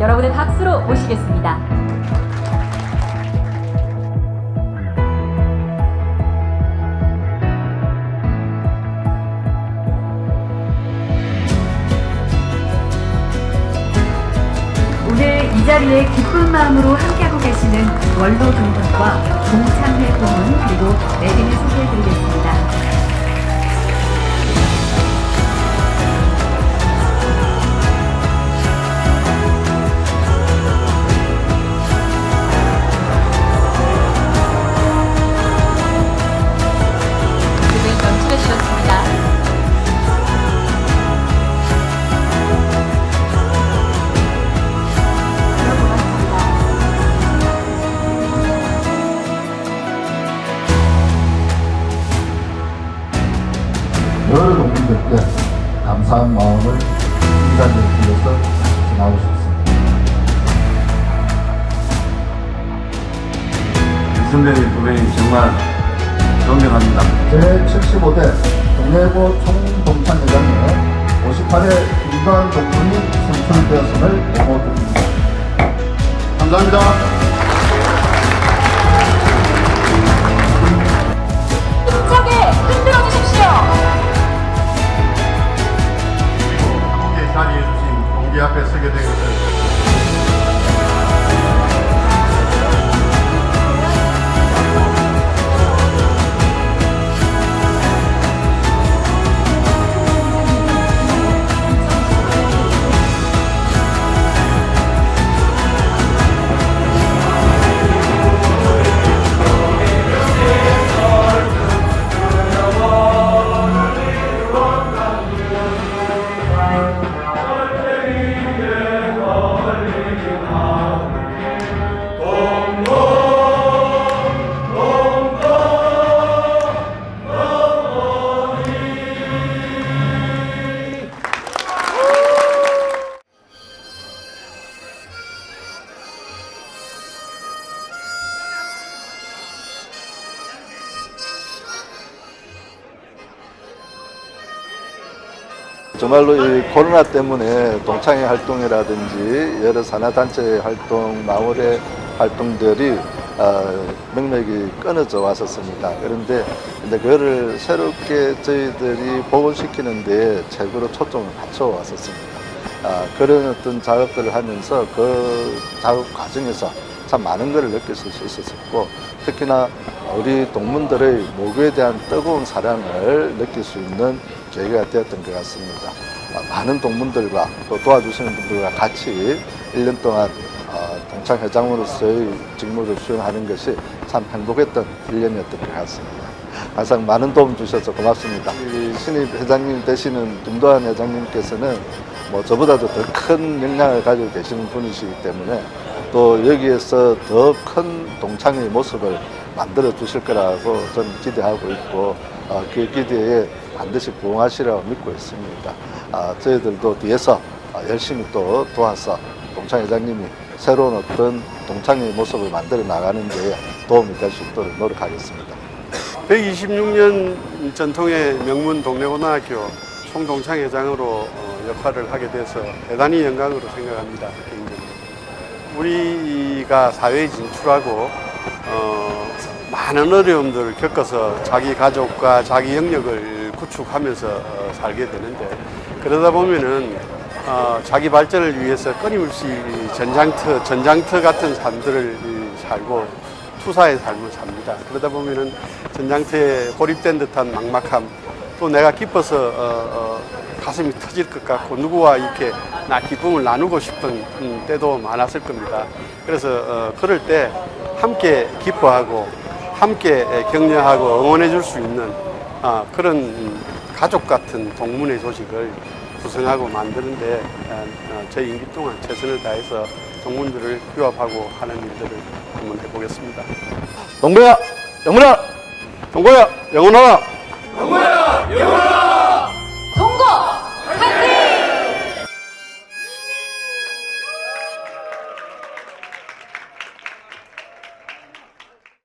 여러분의 박수로 모시겠습니다. 오늘 이 자리에 기쁜 마음으로 함께하고 계시는 원로 동문과 동창회 동문 그리고 내빈을 소개해드리겠습니다. 여러 동문들께 감사한 마음을 이 자리에 빌려서 전하고 싶습니다. 이순대님 도배님 정말 존경합니다. 제75대 동해고 총동창회장에 58회 일반 동문이 선출되었음을 보고드립니다. 감사합니다. 주신 동기 정말로 이 코로나 때문에 동창회 활동이라든지 여러 산하단체 활동, 마을의 활동들이 어, 명맥이 끊어져 왔었습니다. 그런데 이제 그거를 새롭게 저희들이 복원시키는데 최고로 초점을 맞춰 왔었습니다. 아, 그런 어떤 작업들을 하면서 그 작업 과정에서 참 많은 것을 느낄 수 있었고 특히나 우리 동문들의 모교에 대한 뜨거운 사랑을 느낄 수 있는 계기가 되었던 것 같습니다. 아, 많은 동문들과 또 도와주시는 분들과 같이 1년 동안 어, 동창 회장으로서의 직무를 수행하는 것이 참 행복했던 1년이었던 것 같습니다. 항상 많은 도움 주셔서 고맙습니다. 이 신입 회장님 되시는 김도환 회장님께서는 뭐 저보다도 더 큰 역량을 가지고 계시는 분이시기 때문에 또 여기에서 더 큰 동창의 모습을 만들어 주실 거라고 저는 기대하고 있고 어, 그 기대에 반드시 부응하시라고 믿고 있습니다. 아, 저희들도 뒤에서 어, 열심히 또 도와서 동창 회장님이 새로운 어떤 동창의 모습을 만들어 나가는 데 도움이 될 수 있도록 노력하겠습니다. 126년 전통의 명문 동래고등학교 총동창 회장으로 어, 역할을 하게 돼서 대단히 영광으로 생각합니다. 우리가 사회에 진출하고 어, 많은 어려움들을 겪어서 자기 가족과 자기 영역을 구축하면서 어, 살게 되는데 그러다 보면은 어, 자기 발전을 위해서 끊임없이 전장터, 전장터 같은 삶들을 이, 살고 투사의 삶을 삽니다. 그러다 보면은 전장터에 고립된 듯한 막막함, 또 내가 기뻐서 어, 어, 가슴이 터질 것 같고 누구와 이렇게 나 기쁨을 나누고 싶은 음, 때도 많았을 겁니다. 그래서 어, 그럴 때 함께 기뻐하고 함께 격려하고 응원해 줄 수 있는 아, 그런 음, 가족 같은 동문회 조직을 구성하고 만드는데 어, 어, 제 임기 동안 최선을 다해서 동문들을 규합하고 하는 일들을 한번 해보겠습니다. 동배야, 영문아! 동고야 영원하라. 영호야! 영호야!